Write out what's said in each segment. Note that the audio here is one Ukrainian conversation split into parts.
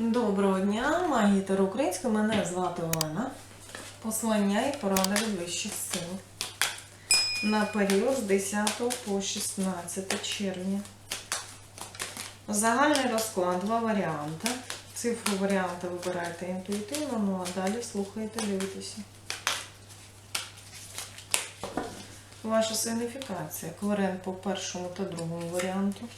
Доброго дня, магія Таро Українська. Мене звати Олена. Послання і порада від вищих сил. На період з 10 по 16 червня. Загальний розклад, два варіанти. Цифру варіанта вибираєте інтуїтивно, ну а далі слухайте, дивитеся. Ваша сигніфікація. Кварен по першому та другому варіанту.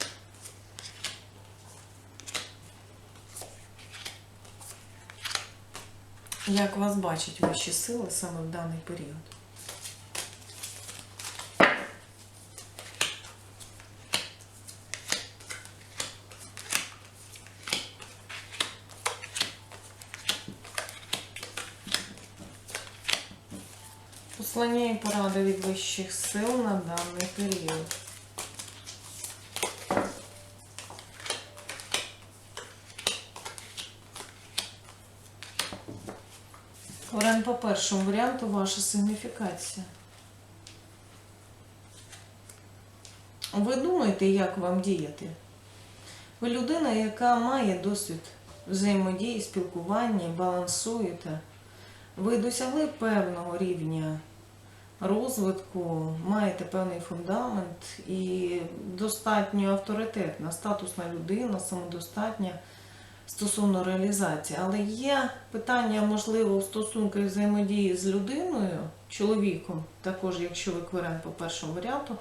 Як вас бачать ваші сили саме в даний період? Послання і поради від вищих сил на даний період. Варіант по першому варіанту ваша сигніфікація. Ви думаєте, як вам діяти? Ви людина, яка має досвід взаємодії, спілкування, балансуєте. Ви досягли певного рівня розвитку, маєте певний фундамент і достатньо авторитетна, статусна людина, самодостатня стосовно реалізації. Але є питання, можливо, в стосунках взаємодії з людиною, чоловіком, також, якщо ви кверен по першому варіанту.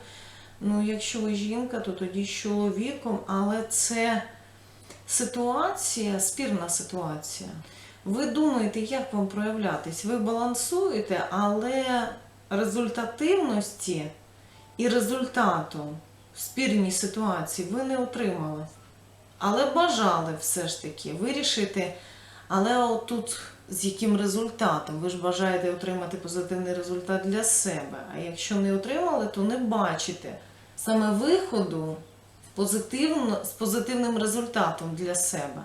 Ну, якщо ви жінка, то тоді з чоловіком, але це ситуація, спірна ситуація. Ви думаєте, як вам проявлятись? Ви балансуєте, але результативності і результату в спірній ситуації ви не отримали. Але бажали все ж таки вирішити. Але отут з яким результатом? Ви ж бажаєте отримати позитивний результат для себе. А якщо не отримали, то не бачите саме виходу позитивно, з позитивним результатом для себе.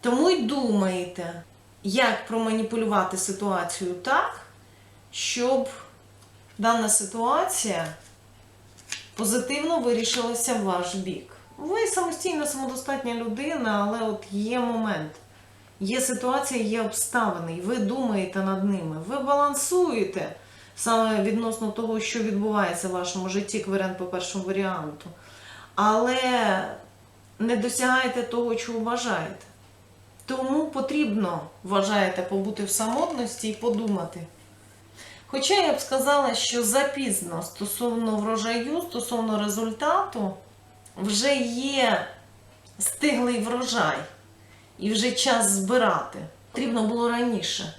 Тому й думаєте, як проманіпулювати ситуацію так, щоб дана ситуація позитивно вирішилася в ваш бік. Ви самостійна, самодостатня людина, але от є момент. Є ситуація, є обставини, і ви думаєте над ними. Ви балансуєте саме відносно того, що відбувається в вашому житті, кваріант по першому варіанту. Але не досягаєте того, чого бажаєте. Тому потрібно, вважаєте, побути в самотності і подумати. Хоча я б сказала, що запізно стосовно врожаю, стосовно результату, вже є стиглий врожай і вже час збирати. Потрібно було раніше.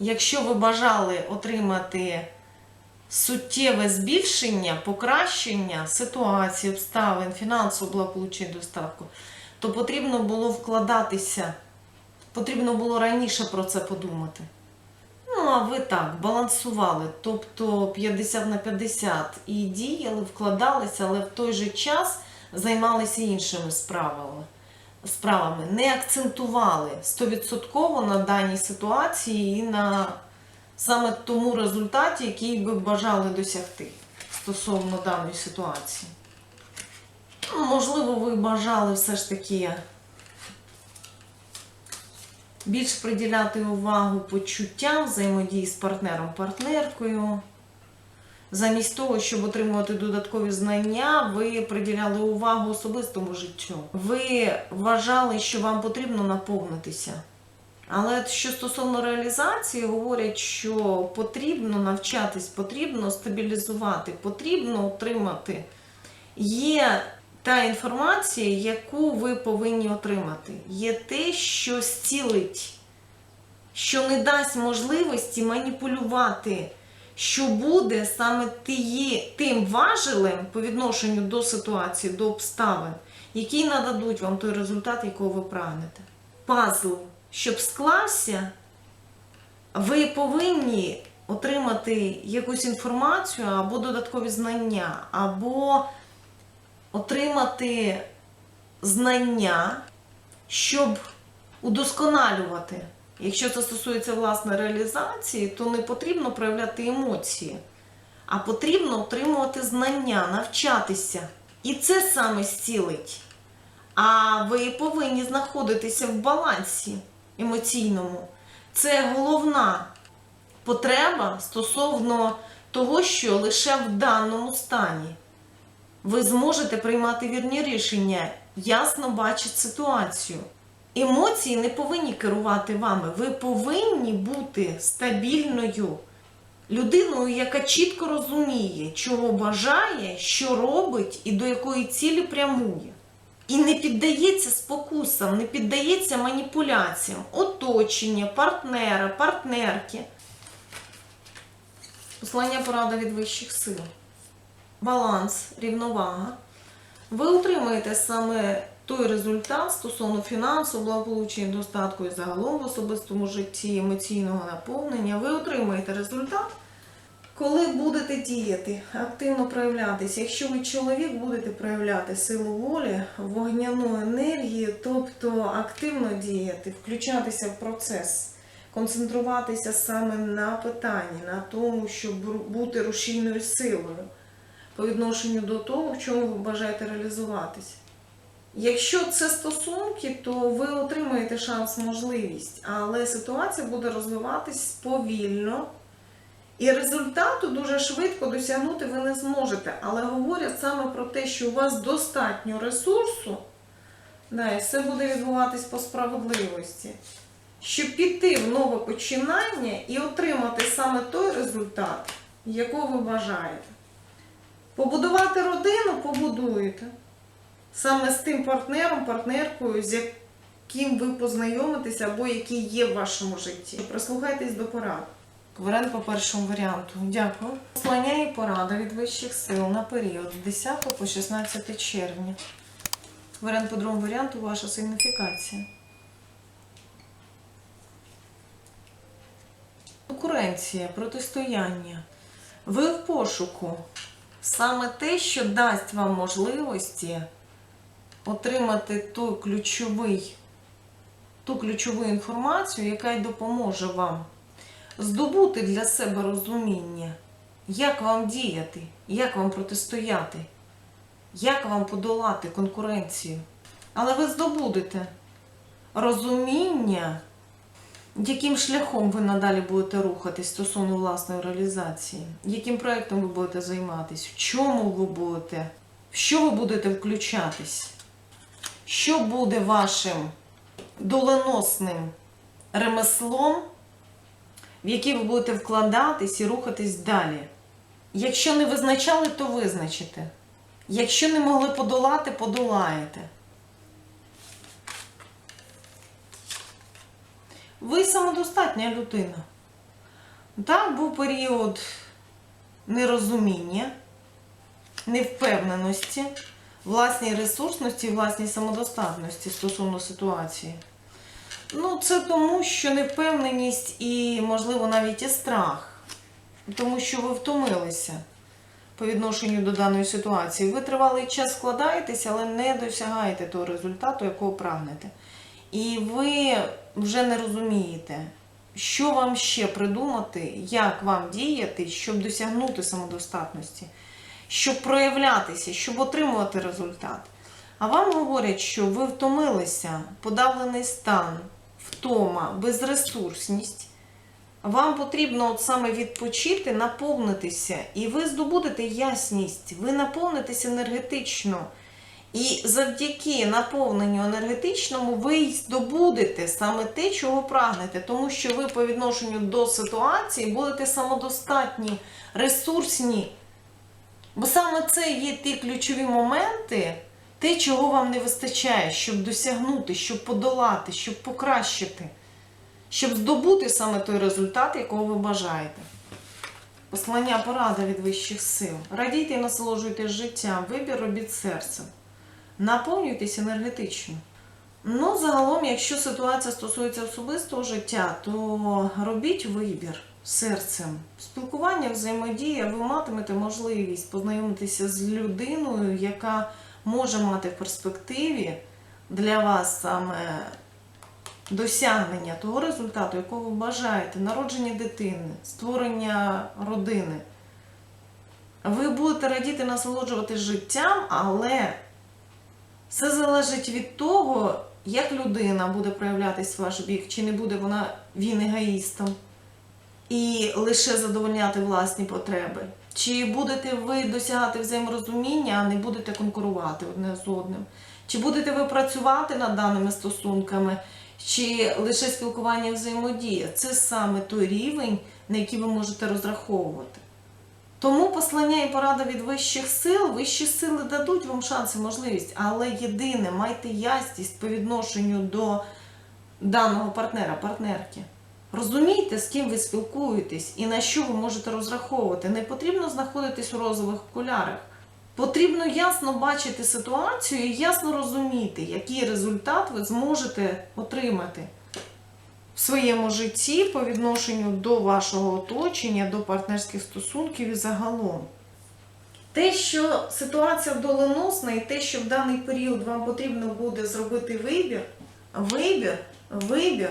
Якщо ви бажали отримати суттєве збільшення, покращення ситуації, обставин, фінансового благополуччя і достатку, то потрібно було вкладатися, потрібно було раніше про це подумати. Ви так балансували, тобто 50 на 50 і діяли, вкладалися, але в той же час займалися іншими справами. справами. Не акцентували 100% на даній ситуації і на саме тому результаті, який би бажали досягти стосовно даної ситуації. Ну, Можливо, ви бажали все ж таки більш приділяти увагу почуттям взаємодії з партнером-партнеркою. Замість того, щоб отримувати додаткові знання, ви приділяли увагу особистому життю. Ви вважали, що вам потрібно наповнитися. Але що стосовно реалізації, говорять, що потрібно навчатись, потрібно стабілізувати, потрібно отримати. Є та інформація, яку ви повинні отримати. Є те, що зцілить, що не дасть можливості маніпулювати, що буде саме тим важелем по відношенню до ситуації, до обставин, які нададуть вам той результат, якого ви прагнете. Пазл, щоб склався, ви повинні отримати якусь інформацію або додаткові знання, або отримати знання, щоб удосконалювати. Якщо це стосується власне реалізації, то не потрібно проявляти емоції, а потрібно отримувати знання, навчатися. І це саме зцілить. А ви повинні знаходитися в балансі емоційному. Це головна потреба стосовно того, що лише в даному стані ви зможете приймати вірні рішення, ясно бачити ситуацію. Емоції не повинні керувати вами. Ви повинні бути стабільною людиною, яка чітко розуміє, чого бажає, що робить і до якої цілі прямує. І не піддається спокусам, не піддається маніпуляціям, оточення, партнера, партнерки. Послання порада від вищих сил. Баланс, рівновага. Ви отримаєте саме той результат стосовно фінансу, благополуччя, достатку і загалом в особистому житті, емоційного наповнення. Ви отримаєте результат, коли будете діяти, активно проявлятися. Якщо ви чоловік, будете проявляти силу волі, вогняну енергію, тобто активно діяти, включатися в процес, концентруватися саме на питанні, на тому, щоб бути рушійною силою по відношенню до того, в чому ви бажаєте реалізуватись. Якщо це стосунки, то ви отримаєте шанс, можливість, але ситуація буде розвиватись повільно, і результату дуже швидко досягнути ви не зможете. Але говорять саме про те, що у вас достатньо ресурсу, да, і все буде відбуватись по справедливості, щоб піти в нове починання і отримати саме той результат, якого ви бажаєте. Побудувати родину побудуєте. Саме з тим партнером, партнеркою, з яким ви познайомитеся або який є в вашому житті. Прислухайтесь до порад. Варіант по першому варіанту. Дякую. Послання і порада від вищих сил на період з 10 по 16 червня. Варіант по другому варіанту ваша сигніфікація. Конкуренція, протистояння. Ви в пошуку. Саме те, що дасть вам можливості отримати той ключовий, ту ключову інформацію, яка й допоможе вам здобути для себе розуміння, як вам діяти, як вам протистояти, як вам подолати конкуренцію. Але ви здобудете розуміння, яким шляхом ви надалі будете рухатись стосовно власної реалізації, яким проєктом ви будете займатися, в чому ви будете, в що ви будете включатись, що буде вашим доленосним ремеслом, в яке ви будете вкладатись і рухатись далі. Якщо не визначали, то визначите. Якщо не могли подолати, подолаєте. Ви самодостатня людина. Так, був період нерозуміння, невпевненості, власній ресурсності, власній самодостатності стосовно ситуації. Ну, це тому, що невпевненість і, можливо, навіть і страх. Тому що ви втомилися по відношенню до даної ситуації. Ви тривалий час складаєтеся, але не досягаєте того результату, якого прагнете. І ви вже не розумієте, що вам ще придумати, як вам діяти, щоб досягнути самодостатності, щоб проявлятися, щоб отримувати результат. А вам говорять, що ви втомилися, подавлений стан, втома, безресурсність. Вам потрібно от саме відпочити, наповнитися, і ви здобудете ясність, ви наповнитесь енергетично. І завдяки наповненню енергетичному ви й здобудете саме те, чого прагнете, тому що ви по відношенню до ситуації будете самодостатні, ресурсні. Бо саме це є ті ключові моменти, те, чого вам не вистачає, щоб досягнути, щоб подолати, щоб покращити, щоб здобути саме той результат, якого ви бажаєте. Послання порада від вищих сил. Радійте і насолоджуйтесь життям, вибір робіть серцем. Наповнюйтесь енергетично. Ну, загалом, якщо ситуація стосується особистого життя, то робіть вибір серцем. Спілкування, взаємодія, ви матимете можливість познайомитися з людиною, яка може мати в перспективі для вас саме досягнення того результату, якого ви бажаєте, народження дитини, створення родини. Ви будете радіти насолоджуватись життям, але Все залежить від того, як людина буде проявлятись в ваш бік, чи не буде вона він егоїстом і лише задовольняти власні потреби. Чи будете ви досягати взаєморозуміння, а не будете конкурувати одне з одним? Чи будете ви працювати над даними стосунками, чи лише спілкування і взаємодія? Це саме той рівень, на який ви можете розраховувати. Тому послання і порада від вищих сил, вищі сили дадуть вам шанс і можливість, але єдине, майте ясність по відношенню до даного партнера, партнерки. Розумійте, з ким ви спілкуєтесь і на що ви можете розраховувати. Не потрібно знаходитись у розових окулярах. Потрібно ясно бачити ситуацію і ясно розуміти, який результат ви зможете отримати в своєму житті по відношенню до вашого оточення, до партнерських стосунків і загалом. Те, що ситуація доленосна, і те, що в даний період вам потрібно буде зробити вибір, вибір, вибір,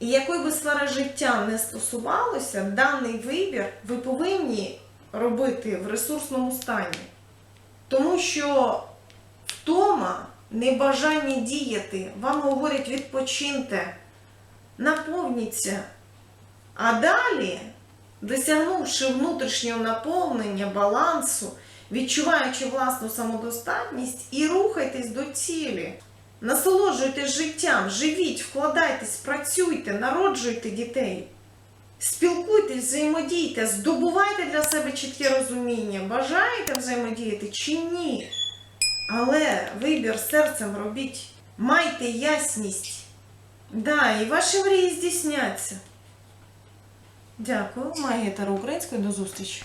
і якої би сфери життя не стосувалося, даний вибір ви повинні робити в ресурсному стані. Тому що втома, небажання діяти, вам говорять відпочиньте, наповніться. А далі, досягнувши внутрішнього наповнення, балансу, відчуваючи власну самодостатність і рухайтесь до цілі. Насолоджуйтесь життям, живіть, вкладайтесь, працюйте, народжуйте дітей. Спілкуйтесь, взаємодійте, здобувайте для себе чітке розуміння, бажаєте взаємодіяти чи ні. Але вибір серцем робіть, майте ясність. Да, і ваші мрії здійсняться. Дякую. Магія Таро. До зустрічі.